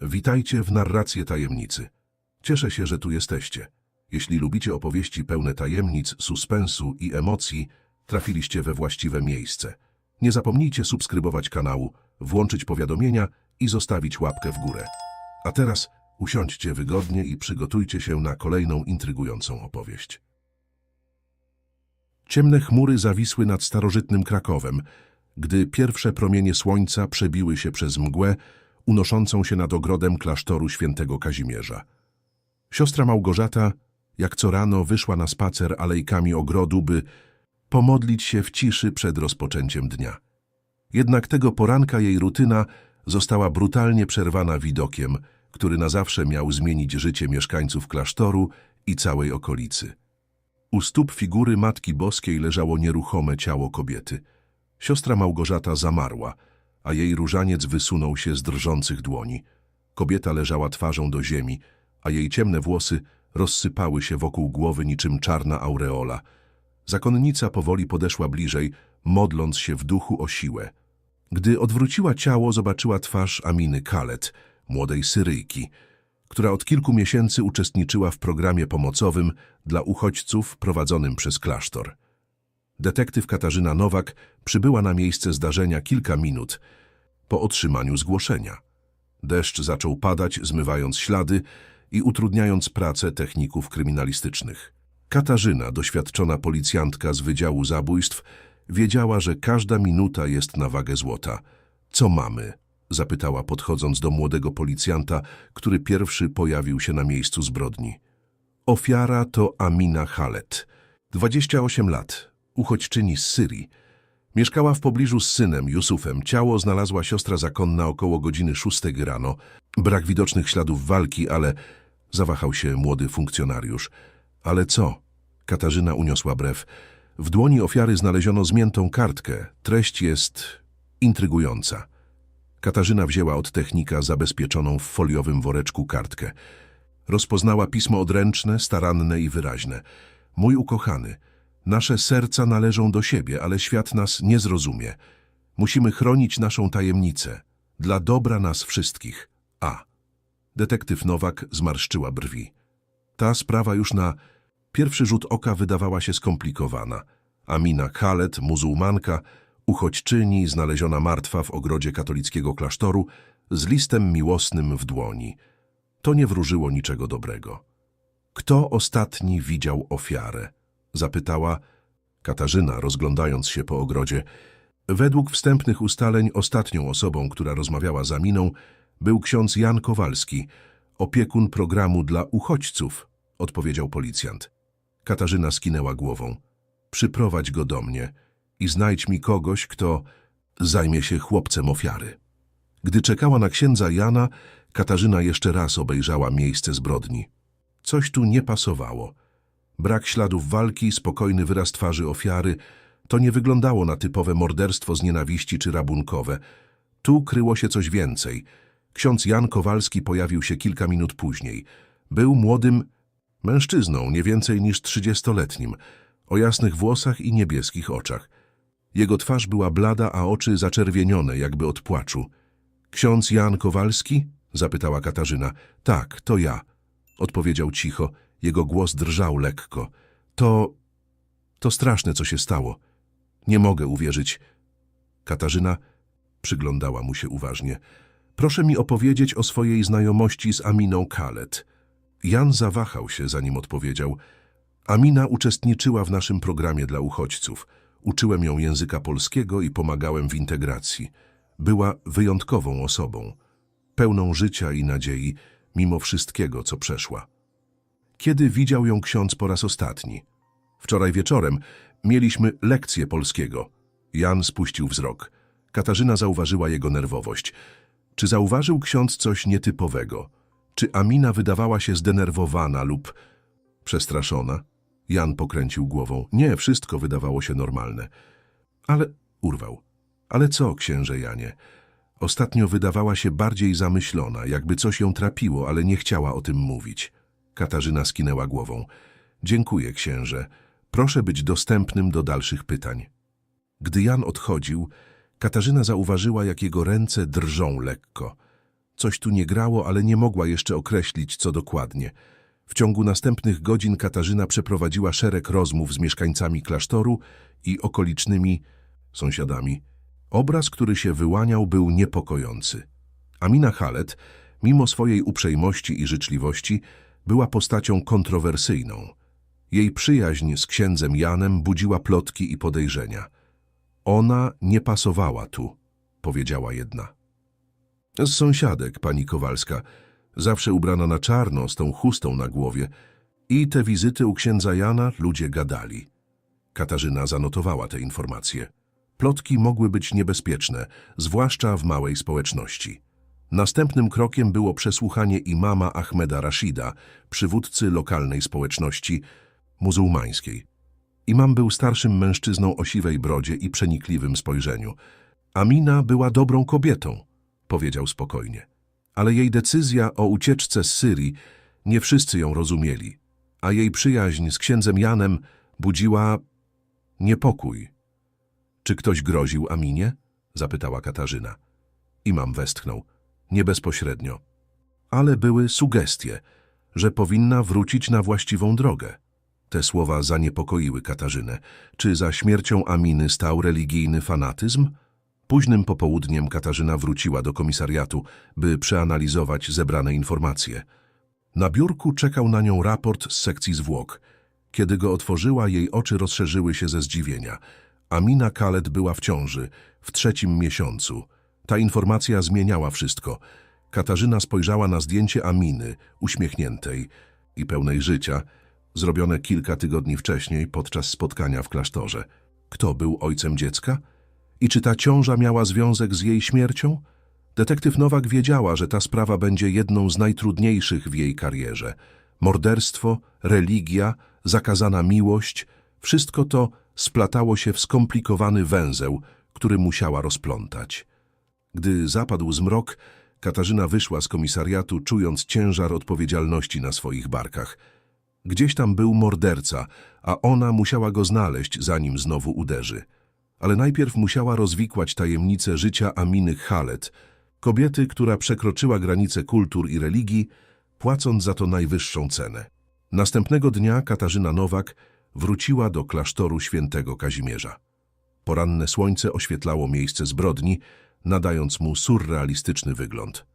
Witajcie w narrację tajemnicy. Cieszę się, że tu jesteście. Jeśli lubicie opowieści pełne tajemnic, suspensu i emocji, trafiliście we właściwe miejsce. Nie zapomnijcie subskrybować kanału, włączyć powiadomienia i zostawić łapkę w górę. A teraz usiądźcie wygodnie i przygotujcie się na kolejną intrygującą opowieść. Ciemne chmury zawisły nad starożytnym Krakowem, gdy pierwsze promienie słońca przebiły się przez mgłę, unoszącą się nad ogrodem klasztoru świętego Kazimierza. Siostra Małgorzata, jak co rano, wyszła na spacer alejkami ogrodu, by pomodlić się w ciszy przed rozpoczęciem dnia. Jednak tego poranka jej rutyna została brutalnie przerwana widokiem, który na zawsze miał zmienić życie mieszkańców klasztoru i całej okolicy. U stóp figury Matki Boskiej leżało nieruchome ciało kobiety. Siostra Małgorzata zamarła, a jej różaniec wysunął się z drżących dłoni. Kobieta leżała twarzą do ziemi, a jej ciemne włosy rozsypały się wokół głowy niczym czarna aureola. Zakonnica powoli podeszła bliżej, modląc się w duchu o siłę. Gdy odwróciła ciało, zobaczyła twarz Aminy Kalet, młodej Syryjki, która od kilku miesięcy uczestniczyła w programie pomocowym dla uchodźców prowadzonym przez klasztor. Detektyw Katarzyna Nowak przybyła na miejsce zdarzenia kilka minut po otrzymaniu zgłoszenia. Deszcz zaczął padać, zmywając ślady i utrudniając pracę techników kryminalistycznych. Katarzyna, doświadczona policjantka z Wydziału Zabójstw, wiedziała, że każda minuta jest na wagę złota. Co mamy? zapytała podchodząc do młodego policjanta, który pierwszy pojawił się na miejscu zbrodni. Ofiara to Amina Halet, 28 lat, uchodźczyni z Syrii. Mieszkała w pobliżu z synem, Jusufem. Ciało znalazła siostra zakonna około godziny 6 rano. Brak widocznych śladów walki, ale zawahał się młody funkcjonariusz. Ale co? Katarzyna uniosła brew. W dłoni ofiary znaleziono zmiętą kartkę. Treść jest intrygująca. Katarzyna wzięła od technika zabezpieczoną w foliowym woreczku kartkę. Rozpoznała pismo odręczne, staranne i wyraźne. Mój ukochany, nasze serca należą do siebie, ale świat nas nie zrozumie. Musimy chronić naszą tajemnicę. Dla dobra nas wszystkich. A. Detektyw Nowak zmarszczyła brwi. Ta sprawa już na pierwszy rzut oka wydawała się skomplikowana. Amina Khaled, muzułmanka, uchodźczyni, znaleziona martwa w ogrodzie katolickiego klasztoru, z listem miłosnym w dłoni. To nie wróżyło niczego dobrego. Kto ostatni widział ofiarę? Zapytała Katarzyna, rozglądając się po ogrodzie. Według wstępnych ustaleń ostatnią osobą, która rozmawiała z Aminą, był ksiądz Jan Kowalski, opiekun programu dla uchodźców, odpowiedział policjant. Katarzyna skinęła głową. Przyprowadź go do mnie i znajdź mi kogoś, kto zajmie się chłopcem ofiary. Gdy czekała na księdza Jana, Katarzyna jeszcze raz obejrzała miejsce zbrodni. Coś tu nie pasowało. Brak śladów walki, spokojny wyraz twarzy ofiary, to nie wyglądało na typowe morderstwo z nienawiści czy rabunkowe. Tu kryło się coś więcej. Ksiądz Jan Kowalski pojawił się kilka minut później. Był młodym mężczyzną, nie więcej niż trzydziestoletnim, o jasnych włosach i niebieskich oczach. Jego twarz była blada, a oczy zaczerwienione, jakby od płaczu. Ksiądz Jan Kowalski? zapytała Katarzyna. Tak, to ja, odpowiedział cicho. Jego głos drżał lekko. To... to straszne, co się stało. Nie mogę uwierzyć. Katarzyna przyglądała mu się uważnie. Proszę mi opowiedzieć o swojej znajomości z Aminą Kalet. Jan zawahał się, zanim odpowiedział. Amina uczestniczyła w naszym programie dla uchodźców. Uczyłem ją języka polskiego i pomagałem w integracji. Była wyjątkową osobą, pełną życia i nadziei, mimo wszystkiego, co przeszła. Kiedy widział ją ksiądz po raz ostatni? Wczoraj wieczorem mieliśmy lekcję polskiego. Jan spuścił wzrok. Katarzyna zauważyła jego nerwowość. Czy zauważył ksiądz coś nietypowego? Czy Amina wydawała się zdenerwowana lub przestraszona? Jan pokręcił głową. Nie, wszystko wydawało się normalne. Ale urwał. Ale co, księże Janie? Ostatnio wydawała się bardziej zamyślona, jakby coś ją trapiło, ale nie chciała o tym mówić. Katarzyna skinęła głową. Dziękuję, księże. Proszę być dostępnym do dalszych pytań. Gdy Jan odchodził, Katarzyna zauważyła, jak jego ręce drżą lekko. Coś tu nie grało, ale nie mogła jeszcze określić, co dokładnie. W ciągu następnych godzin Katarzyna przeprowadziła szereg rozmów z mieszkańcami klasztoru i okolicznymi sąsiadami. Obraz, który się wyłaniał, był niepokojący. Amina Halet, mimo swojej uprzejmości i życzliwości, była postacią kontrowersyjną. Jej przyjaźń z księdzem Janem budziła plotki i podejrzenia. Ona nie pasowała tu, powiedziała jedna. Z sąsiadek, pani Kowalska, zawsze ubrana na czarno, z tą chustą na głowie. I te wizyty u księdza Jana ludzie gadali. Katarzyna zanotowała te informacje. Plotki mogły być niebezpieczne, zwłaszcza w małej społeczności. Następnym krokiem było przesłuchanie imama Ahmeda Rashida, przywódcy lokalnej społeczności muzułmańskiej. Imam był starszym mężczyzną o siwej brodzie i przenikliwym spojrzeniu. Amina była dobrą kobietą, powiedział spokojnie. Ale jej decyzja o ucieczce z Syrii nie wszyscy ją rozumieli, a jej przyjaźń z księdzem Janem budziła niepokój. Czy ktoś groził Aminie? zapytała Katarzyna. Imam westchnął. Nie bezpośrednio. Ale były sugestie, że powinna wrócić na właściwą drogę. Te słowa zaniepokoiły Katarzynę. Czy za śmiercią Aminy stał religijny fanatyzm? Późnym popołudniem Katarzyna wróciła do komisariatu, by przeanalizować zebrane informacje. Na biurku czekał na nią raport z sekcji zwłok. Kiedy go otworzyła, jej oczy rozszerzyły się ze zdziwienia. Amina Kalet była w ciąży, w trzecim miesiącu. Ta informacja zmieniała wszystko. Katarzyna spojrzała na zdjęcie Aminy, uśmiechniętej i pełnej życia, zrobione kilka tygodni wcześniej podczas spotkania w klasztorze. Kto był ojcem dziecka? I czy ta ciąża miała związek z jej śmiercią? Detektyw Nowak wiedziała, że ta sprawa będzie jedną z najtrudniejszych w jej karierze. Morderstwo, religia, zakazana miłość, wszystko to splatało się w skomplikowany węzeł, który musiała rozplątać. Gdy zapadł zmrok, Katarzyna wyszła z komisariatu, czując ciężar odpowiedzialności na swoich barkach. Gdzieś tam był morderca, a ona musiała go znaleźć, zanim znowu uderzy. Ale najpierw musiała rozwikłać tajemnicę życia Aminy Halet, kobiety, która przekroczyła granice kultur i religii, płacąc za to najwyższą cenę. Następnego dnia Katarzyna Nowak wróciła do klasztoru świętego Kazimierza. Poranne słońce oświetlało miejsce zbrodni, nadając mu surrealistyczny wygląd.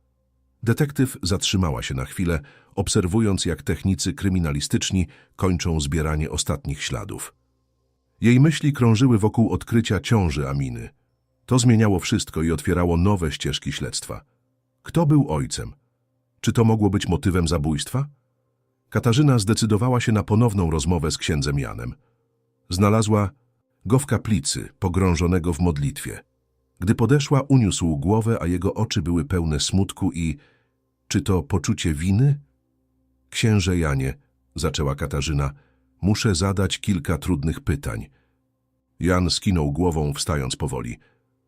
Detektyw zatrzymała się na chwilę, obserwując jak technicy kryminalistyczni kończą zbieranie ostatnich śladów. Jej myśli krążyły wokół odkrycia ciąży Aminy. To zmieniało wszystko i otwierało nowe ścieżki śledztwa. Kto był ojcem? Czy to mogło być motywem zabójstwa? Katarzyna zdecydowała się na ponowną rozmowę z księdzem Janem. Znalazła go w kaplicy, pogrążonego w modlitwie. Gdy podeszła, uniósł głowę, a jego oczy były pełne smutku i... Czy to poczucie winy? Księże Janie, zaczęła Katarzyna, muszę zadać kilka trudnych pytań. Jan skinął głową, wstając powoli.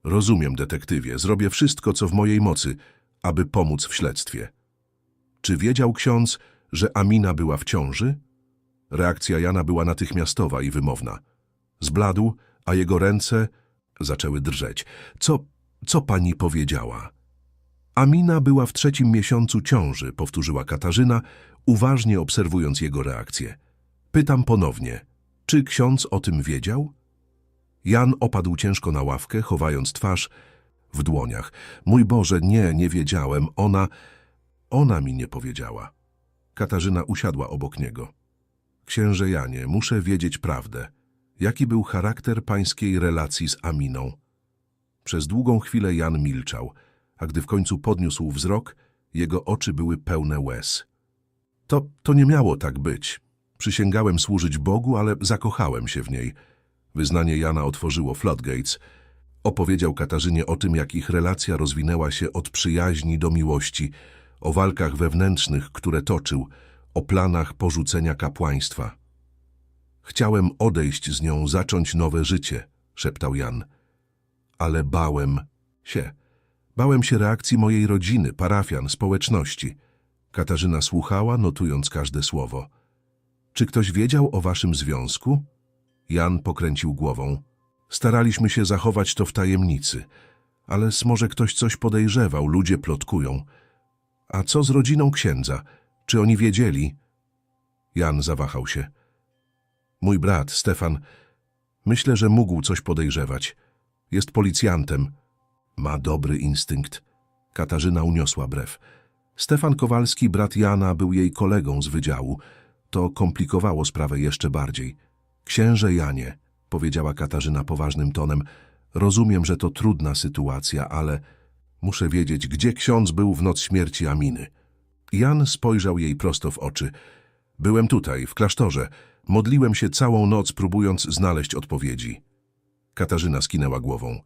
Rozumiem, detektywie, zrobię wszystko, co w mojej mocy, aby pomóc w śledztwie. Czy wiedział ksiądz, że Amina była w ciąży? Reakcja Jana była natychmiastowa i wymowna. Zbladł, a jego ręce zaczęły drżeć. Co, co pani powiedziała? Amina była w trzecim miesiącu ciąży, powtórzyła Katarzyna, uważnie obserwując jego reakcję. Pytam ponownie, czy ksiądz o tym wiedział? Jan opadł ciężko na ławkę, chowając twarz w dłoniach. Mój Boże, nie, nie wiedziałem. Ona, ona mi nie powiedziała. Katarzyna usiadła obok niego. Księże Janie, muszę wiedzieć prawdę. Jaki był charakter pańskiej relacji z Aminą? Przez długą chwilę Jan milczał, a gdy w końcu podniósł wzrok, jego oczy były pełne łez. To, to nie miało tak być. Przysięgałem służyć Bogu, ale zakochałem się w niej. Wyznanie Jana otworzyło floodgates. Opowiedział Katarzynie o tym, jak ich relacja rozwinęła się od przyjaźni do miłości, o walkach wewnętrznych, które toczył, o planach porzucenia kapłaństwa. Chciałem odejść z nią, zacząć nowe życie, szeptał Jan. Ale bałem się. Bałem się reakcji mojej rodziny, parafian, społeczności. Katarzyna słuchała, notując każde słowo. Czy ktoś wiedział o waszym związku? Jan pokręcił głową. Staraliśmy się zachować to w tajemnicy, ale może ktoś coś podejrzewał, ludzie plotkują. A co z rodziną księdza? Czy oni wiedzieli? Jan zawahał się. Mój brat, Stefan, myślę, że mógł coś podejrzewać. Jest policjantem. Ma dobry instynkt. Katarzyna uniosła brew. Stefan Kowalski, brat Jana, był jej kolegą z wydziału. To komplikowało sprawę jeszcze bardziej. Księże Janie, powiedziała Katarzyna poważnym tonem, rozumiem, że to trudna sytuacja, ale muszę wiedzieć, gdzie ksiądz był w noc śmierci Aminy. Jan spojrzał jej prosto w oczy. Byłem tutaj, w klasztorze. Modliłem się całą noc, próbując znaleźć odpowiedzi. Katarzyna skinęła głową.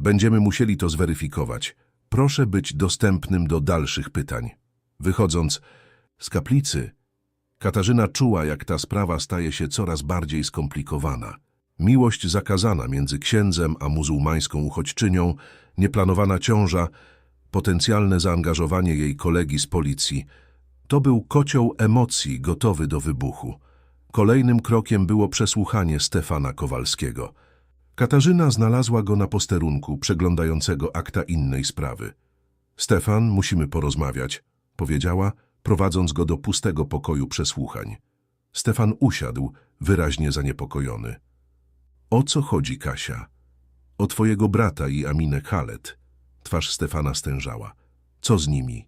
Będziemy musieli to zweryfikować. Proszę być dostępnym do dalszych pytań. Wychodząc z kaplicy, Katarzyna czuła, jak ta sprawa staje się coraz bardziej skomplikowana. Miłość zakazana między księdzem a muzułmańską uchodźczynią, nieplanowana ciąża, potencjalne zaangażowanie jej kolegi z policji. To był kocioł emocji gotowy do wybuchu. Kolejnym krokiem było przesłuchanie Stefana Kowalskiego. Katarzyna znalazła go na posterunku przeglądającego akta innej sprawy. Stefan, musimy porozmawiać, powiedziała, prowadząc go do pustego pokoju przesłuchań. Stefan usiadł, wyraźnie zaniepokojony. O co chodzi, Kasia? O twojego brata i Aminę Khaled. Twarz Stefana stężała. Co z nimi?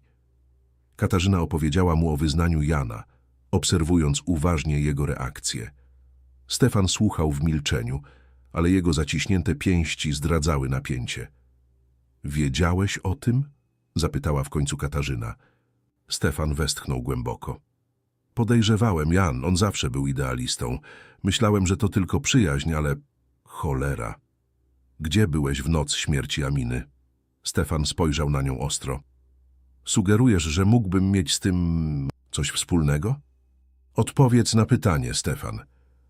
Katarzyna opowiedziała mu o wyznaniu Jana, obserwując uważnie jego reakcję. Stefan słuchał w milczeniu, ale jego zaciśnięte pięści zdradzały napięcie. Wiedziałeś o tym? zapytała w końcu Katarzyna. Stefan westchnął głęboko. Podejrzewałem Jan, on zawsze był idealistą. Myślałem, że to tylko przyjaźń, ale cholera. Gdzie byłeś w noc śmierci Aminy? Stefan spojrzał na nią ostro. Sugerujesz, że mógłbym mieć z tym coś wspólnego? Odpowiedz na pytanie, Stefan.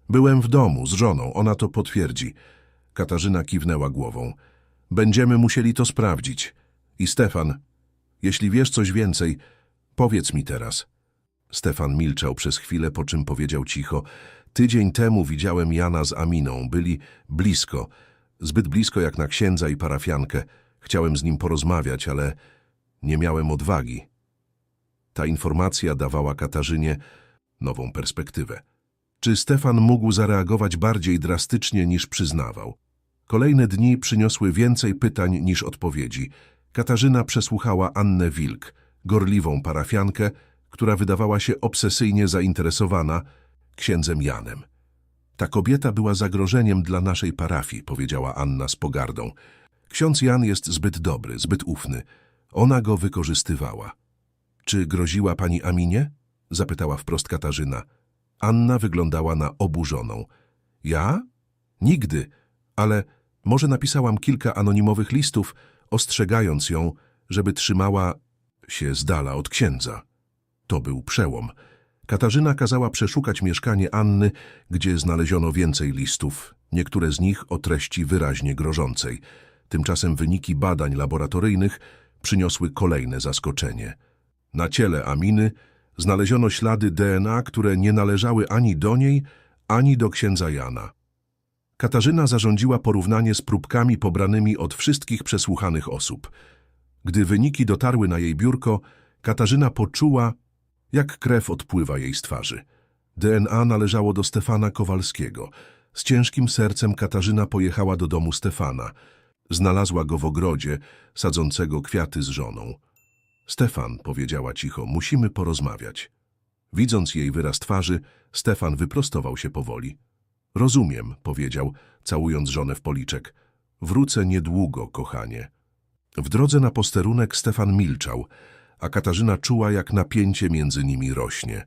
Byłem w domu z żoną, ona to potwierdzi. Katarzyna kiwnęła głową. Będziemy musieli to sprawdzić. I Stefan, jeśli wiesz coś więcej, powiedz mi teraz. Stefan milczał przez chwilę, po czym powiedział cicho. Tydzień temu widziałem Jana z Aminą. Byli blisko. Zbyt blisko jak na księdza i parafiankę. Chciałem z nim porozmawiać, ale nie miałem odwagi. Ta informacja dawała Katarzynie nową perspektywę. Czy Stefan mógł zareagować bardziej drastycznie niż przyznawał? Kolejne dni przyniosły więcej pytań niż odpowiedzi. Katarzyna przesłuchała Annę Wilk, gorliwą parafiankę, która wydawała się obsesyjnie zainteresowana księdzem Janem. Ta kobieta była zagrożeniem dla naszej parafii, powiedziała Anna z pogardą. Ksiądz Jan jest zbyt dobry, zbyt ufny. Ona go wykorzystywała. Czy groziła pani Aminie? Zapytała wprost Katarzyna. Anna wyglądała na oburzoną. Ja? Nigdy, ale może napisałam kilka anonimowych listów, ostrzegając ją, żeby trzymała się z dala od księdza. To był przełom. Katarzyna kazała przeszukać mieszkanie Anny, gdzie znaleziono więcej listów, niektóre z nich o treści wyraźnie grożącej. Tymczasem wyniki badań laboratoryjnych przyniosły kolejne zaskoczenie. Na ciele Aminy znaleziono ślady DNA, które nie należały ani do niej, ani do księdza Jana. Katarzyna zarządziła porównanie z próbkami pobranymi od wszystkich przesłuchanych osób. Gdy wyniki dotarły na jej biurko, Katarzyna poczuła, jak krew odpływa jej z twarzy. DNA należało do Stefana Kowalskiego. Z ciężkim sercem Katarzyna pojechała do domu Stefana. Znalazła go w ogrodzie, sadzącego kwiaty z żoną. Stefan, powiedziała cicho, musimy porozmawiać. Widząc jej wyraz twarzy, Stefan wyprostował się powoli. Rozumiem, powiedział, całując żonę w policzek. Wrócę niedługo, kochanie. W drodze na posterunek Stefan milczał, a Katarzyna czuła, jak napięcie między nimi rośnie.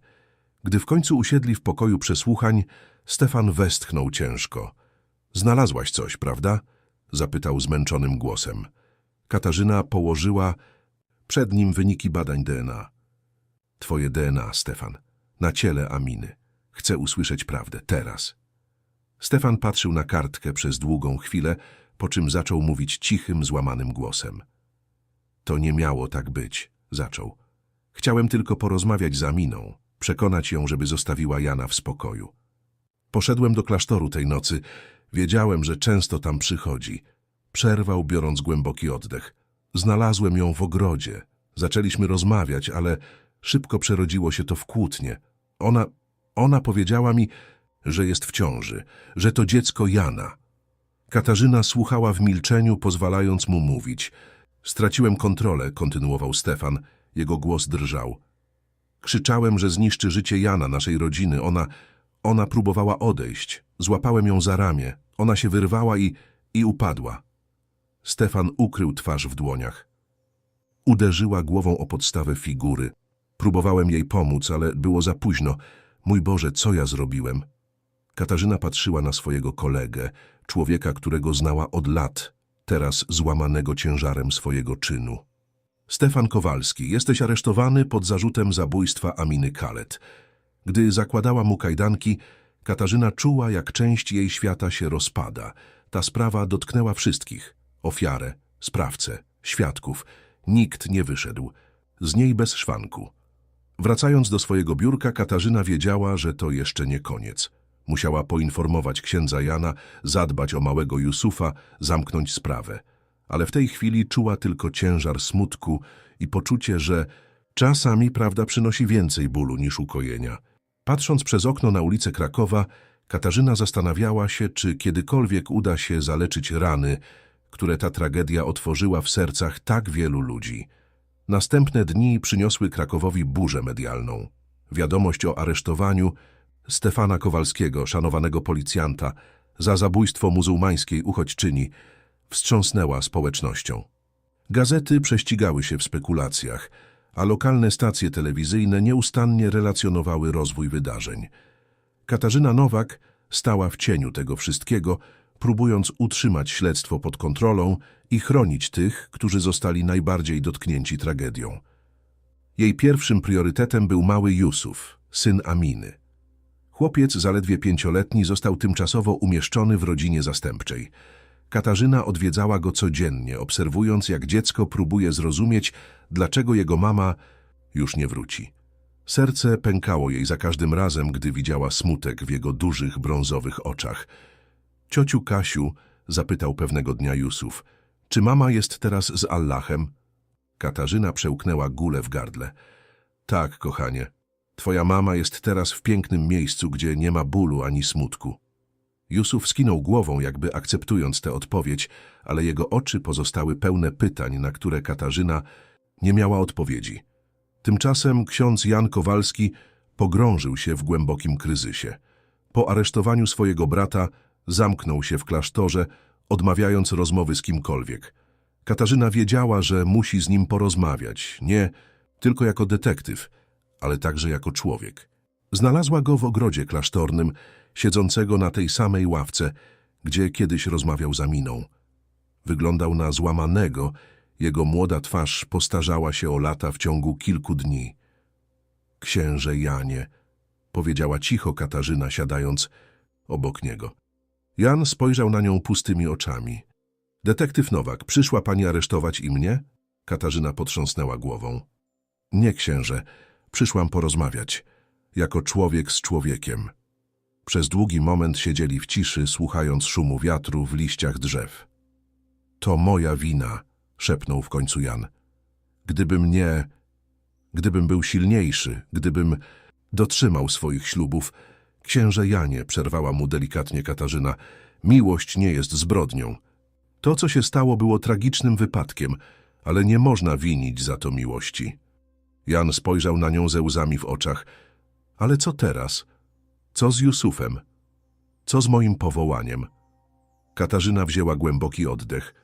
Gdy w końcu usiedli w pokoju przesłuchań, Stefan westchnął ciężko. Znalazłaś coś, prawda? Zapytał zmęczonym głosem. Katarzyna położyła przed nim wyniki badań DNA. Twoje DNA, Stefan. Na ciele Aminy. Chcę usłyszeć prawdę. Teraz. Stefan patrzył na kartkę przez długą chwilę, po czym zaczął mówić cichym, złamanym głosem. To nie miało tak być, zaczął. Chciałem tylko porozmawiać z Aminą, przekonać ją, żeby zostawiła Jana w spokoju. Poszedłem do klasztoru tej nocy. Wiedziałem, że często tam przychodzi. Przerwał, biorąc głęboki oddech. Znalazłem ją w ogrodzie, Zaczęliśmy rozmawiać, ale szybko przerodziło się to w kłótnie. Ona, ona powiedziała mi, że jest w ciąży, że to dziecko Jana. Katarzyna słuchała w milczeniu, pozwalając mu mówić. Straciłem kontrolę, kontynuował Stefan. Jego głos drżał. Krzyczałem, że zniszczy życie Jana, naszej rodziny. Ona, ona próbowała odejść. Złapałem ją za ramię. Ona się wyrwała i, i upadła. Stefan ukrył twarz w dłoniach. Uderzyła głową o podstawę figury. Próbowałem jej pomóc, ale było za późno. Mój Boże, co ja zrobiłem? Katarzyna patrzyła na swojego kolegę, człowieka, którego znała od lat, teraz złamanego ciężarem swojego czynu. Stefan Kowalski, jesteś aresztowany pod zarzutem zabójstwa Aminy Kalet. Gdy zakładała mu kajdanki, Katarzyna czuła, jak część jej świata się rozpada. Ta sprawa dotknęła wszystkich. Ofiarę, sprawcę, świadków. Nikt nie wyszedł. Z niej bez szwanku. Wracając do swojego biurka, Katarzyna wiedziała, że to jeszcze nie koniec. Musiała poinformować księdza Jana, zadbać o małego Jusufa, zamknąć sprawę. Ale w tej chwili czuła tylko ciężar smutku i poczucie, że czasami prawda przynosi więcej bólu niż ukojenia. Patrząc przez okno na ulicę Krakowa, Katarzyna zastanawiała się, czy kiedykolwiek uda się zaleczyć rany, które ta tragedia otworzyła w sercach tak wielu ludzi. Następne dni przyniosły Krakowowi burzę medialną. Wiadomość o aresztowaniu Stefana Kowalskiego, szanowanego policjanta, za zabójstwo muzułmańskiej uchodźczyni, wstrząsnęła społecznością. Gazety prześcigały się w spekulacjach, a lokalne stacje telewizyjne nieustannie relacjonowały rozwój wydarzeń. Katarzyna Nowak stała w cieniu tego wszystkiego, próbując utrzymać śledztwo pod kontrolą i chronić tych, którzy zostali najbardziej dotknięci tragedią. Jej pierwszym priorytetem był mały Jusuf, syn Aminy. Chłopiec, zaledwie pięcioletni, został tymczasowo umieszczony w rodzinie zastępczej. Katarzyna odwiedzała go codziennie, obserwując, jak dziecko próbuje zrozumieć, dlaczego jego mama już nie wróci. Serce pękało jej za każdym razem, gdy widziała smutek w jego dużych, brązowych oczach. Ciociu Kasiu, zapytał pewnego dnia Jusuf, czy mama jest teraz z Allahem? Katarzyna przełknęła gulę w gardle. Tak, kochanie. Twoja mama jest teraz w pięknym miejscu, gdzie nie ma bólu ani smutku. Jusuf skinął głową, jakby akceptując tę odpowiedź, ale jego oczy pozostały pełne pytań, na które Katarzyna nie miała odpowiedzi. Tymczasem ksiądz Jan Kowalski pogrążył się w głębokim kryzysie. Po aresztowaniu swojego brata zamknął się w klasztorze, odmawiając rozmowy z kimkolwiek. Katarzyna wiedziała, że musi z nim porozmawiać, nie tylko jako detektyw, ale także jako człowiek. Znalazła go w ogrodzie klasztornym, siedzącego na tej samej ławce, gdzie kiedyś rozmawiał z Aminą. Wyglądał na złamanego, jego młoda twarz postarzała się o lata w ciągu kilku dni. Księże Janie, powiedziała cicho Katarzyna, siadając obok niego. Jan spojrzał na nią pustymi oczami. Detektyw Nowak, przyszła pani aresztować i mnie? Katarzyna potrząsnęła głową. Nie, księże, przyszłam porozmawiać. Jako człowiek z człowiekiem. Przez długi moment siedzieli w ciszy, słuchając szumu wiatru w liściach drzew. To moja wina, szepnął w końcu Jan. Gdybym nie... Gdybym był silniejszy, gdybym dotrzymał swoich ślubów... Księże Janie, przerwała mu delikatnie Katarzyna, miłość nie jest zbrodnią. To, co się stało, było tragicznym wypadkiem, ale nie można winić za to miłości. Jan spojrzał na nią ze łzami w oczach. Ale co teraz? Co z Jusufem? Co z moim powołaniem? Katarzyna wzięła głęboki oddech.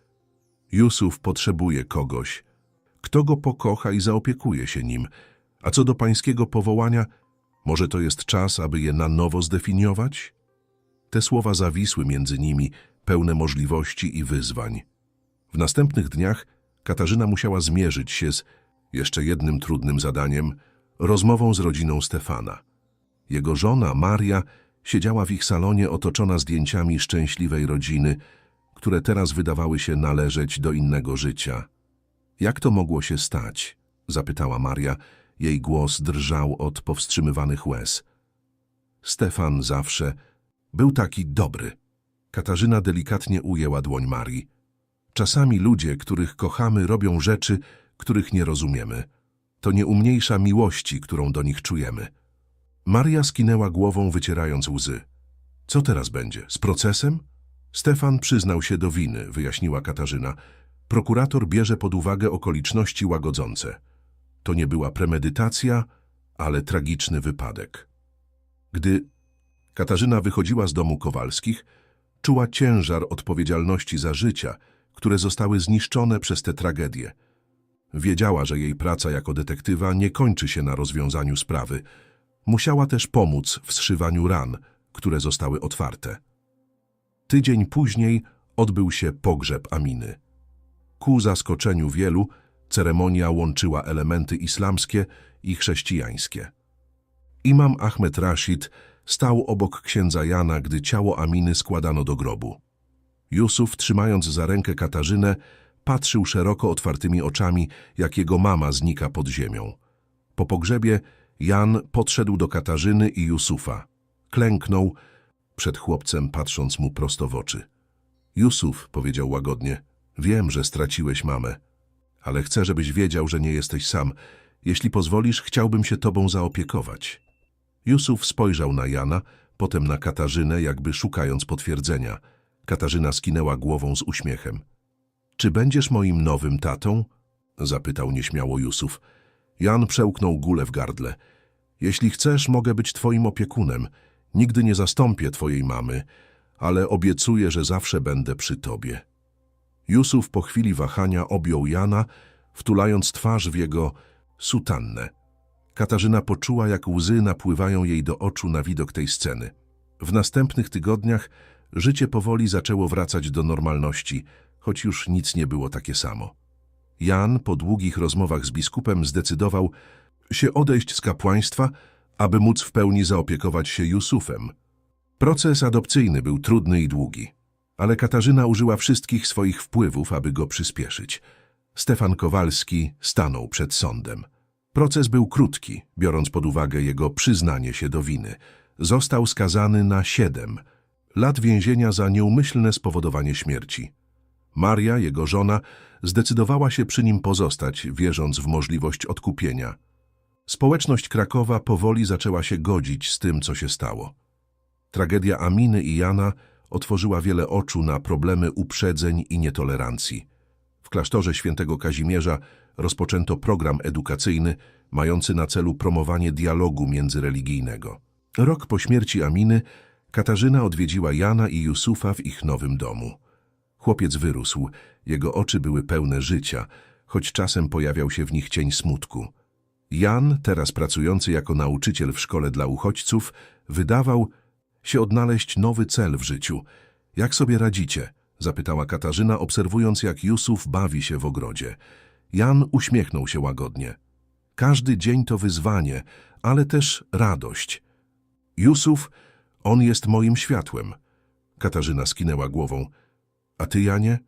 Jusuf potrzebuje kogoś. Kto go pokocha i zaopiekuje się nim? A co do pańskiego powołania, może to jest czas, aby je na nowo zdefiniować? Te słowa zawisły między nimi, pełne możliwości i wyzwań. W następnych dniach Katarzyna musiała zmierzyć się z jeszcze jednym trudnym zadaniem rozmową z rodziną Stefana. Jego żona, Maria, siedziała w ich salonie otoczona zdjęciami szczęśliwej rodziny, które teraz wydawały się należeć do innego życia. Jak to mogło się stać? zapytała Maria. Jej głos drżał od powstrzymywanych łez. Stefan zawsze był taki dobry. Katarzyna delikatnie ujęła dłoń Marii. Czasami ludzie, których kochamy, robią rzeczy, których nie rozumiemy. To nie umniejsza miłości, którą do nich czujemy. Maria skinęła głową, wycierając łzy. Co teraz będzie? Z procesem? Stefan przyznał się do winy, wyjaśniła Katarzyna. Prokurator bierze pod uwagę okoliczności łagodzące. To nie była premedytacja, ale tragiczny wypadek. Gdy Katarzyna wychodziła z domu Kowalskich, czuła ciężar odpowiedzialności za życia, które zostały zniszczone przez tę tragedię. Wiedziała, że jej praca jako detektywa nie kończy się na rozwiązaniu sprawy. Musiała też pomóc w zszywaniu ran, które zostały otwarte. Tydzień później odbył się pogrzeb Aminy. Ku zaskoczeniu wielu, ceremonia łączyła elementy islamskie i chrześcijańskie. Imam Ahmed Rashid stał obok księdza Jana, gdy ciało Aminy składano do grobu. Jusuf, trzymając za rękę Katarzynę, patrzył szeroko otwartymi oczami, jak jego mama znika pod ziemią. Po pogrzebie Jan podszedł do Katarzyny i Jusufa. Klęknął przed chłopcem, patrząc mu prosto w oczy. Jusuf, powiedział łagodnie, wiem, że straciłeś mamę, ale chcę, żebyś wiedział, że nie jesteś sam. Jeśli pozwolisz, chciałbym się tobą zaopiekować. Jusuf spojrzał na Jana, potem na Katarzynę, jakby szukając potwierdzenia. Katarzyna skinęła głową z uśmiechem. Czy będziesz moim nowym tatą? Zapytał nieśmiało Jusuf. Jan przełknął gulę w gardle. Jeśli chcesz, mogę być twoim opiekunem. Nigdy nie zastąpię twojej mamy, ale obiecuję, że zawsze będę przy tobie. Jusuf po chwili wahania objął Jana, wtulając twarz w jego sutannę. Katarzyna poczuła, jak łzy napływają jej do oczu na widok tej sceny. W następnych tygodniach życie powoli zaczęło wracać do normalności, choć już nic nie było takie samo. Jan po długich rozmowach z biskupem zdecydował się odejść z kapłaństwa, aby móc w pełni zaopiekować się Jusufem. Proces adopcyjny był trudny i długi, ale Katarzyna użyła wszystkich swoich wpływów, aby go przyspieszyć. Stefan Kowalski stanął przed sądem. Proces był krótki, biorąc pod uwagę jego przyznanie się do winy. Został skazany na siedem lat więzienia za nieumyślne spowodowanie śmierci. Maria, jego żona, zdecydowała się przy nim pozostać, wierząc w możliwość odkupienia. Społeczność Krakowa powoli zaczęła się godzić z tym, co się stało. Tragedia Aminy i Jana otworzyła wiele oczu na problemy uprzedzeń i nietolerancji. W klasztorze świętego Kazimierza rozpoczęto program edukacyjny mający na celu promowanie dialogu międzyreligijnego. Rok po śmierci Aminy Katarzyna odwiedziła Jana i Jusufa w ich nowym domu. Chłopiec wyrósł, jego oczy były pełne życia, choć czasem pojawiał się w nich cień smutku. Jan, teraz pracujący jako nauczyciel w szkole dla uchodźców, wydawał się odnaleźć nowy cel w życiu. Jak sobie radzicie? zapytała Katarzyna, obserwując jak Jusuf bawi się w ogrodzie. Jan uśmiechnął się łagodnie. Każdy dzień to wyzwanie, ale też radość. Jusuf, on jest moim światłem. Katarzyna skinęła głową. A ty, Janie?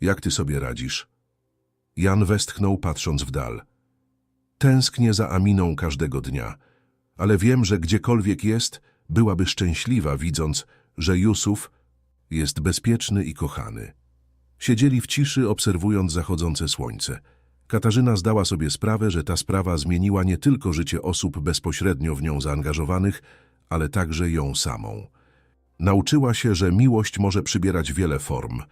Jak ty sobie radzisz? Jan westchnął, patrząc w dal. Tęsknię za Aminą każdego dnia, ale wiem, że gdziekolwiek jest, byłaby szczęśliwa, widząc, że Jusuf jest bezpieczny i kochany. Siedzieli w ciszy, obserwując zachodzące słońce. Katarzyna zdała sobie sprawę, że ta sprawa zmieniła nie tylko życie osób bezpośrednio w nią zaangażowanych, ale także ją samą. Nauczyła się, że miłość może przybierać wiele form,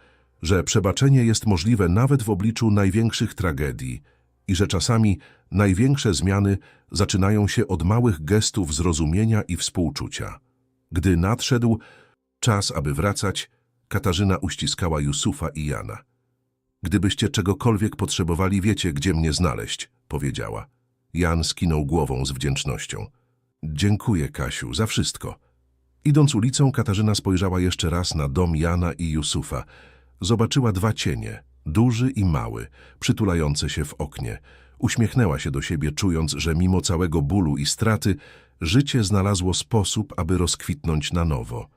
że przebaczenie jest możliwe nawet w obliczu największych tragedii i że czasami największe zmiany zaczynają się od małych gestów zrozumienia i współczucia. Gdy nadszedł czas, aby wracać, Katarzyna uściskała Jusufa i Jana. Gdybyście czegokolwiek potrzebowali, wiecie, gdzie mnie znaleźć, powiedziała. Jan skinął głową z wdzięcznością. Dziękuję, Kasiu, za wszystko. Idąc ulicą, Katarzyna spojrzała jeszcze raz na dom Jana i Jusufa. Zobaczyła dwa cienie, duży i mały, przytulające się w oknie. Uśmiechnęła się do siebie, czując, że mimo całego bólu i straty, życie znalazło sposób, aby rozkwitnąć na nowo.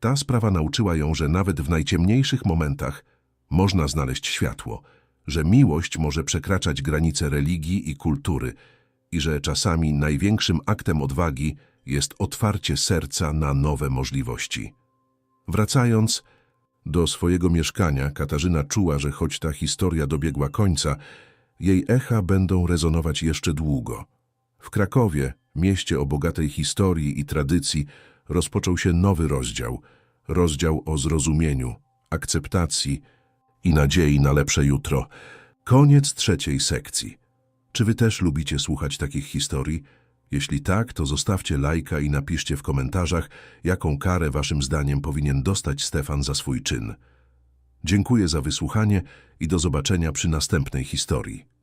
Ta sprawa nauczyła ją, że nawet w najciemniejszych momentach można znaleźć światło, że miłość może przekraczać granice religii i kultury i że czasami największym aktem odwagi jest otwarcie serca na nowe możliwości. Wracając do swojego mieszkania, Katarzyna czuła, że choć ta historia dobiegła końca, Jej echa będą rezonować jeszcze długo. W Krakowie, mieście o bogatej historii i tradycji, rozpoczął się nowy rozdział. Rozdział o zrozumieniu, akceptacji i nadziei na lepsze jutro. Koniec trzeciej sekcji. Czy wy też lubicie słuchać takich historii? Jeśli tak, to zostawcie lajka i napiszcie w komentarzach, jaką karę waszym zdaniem powinien dostać Stefan za swój czyn. Dziękuję za wysłuchanie i do zobaczenia przy następnej historii.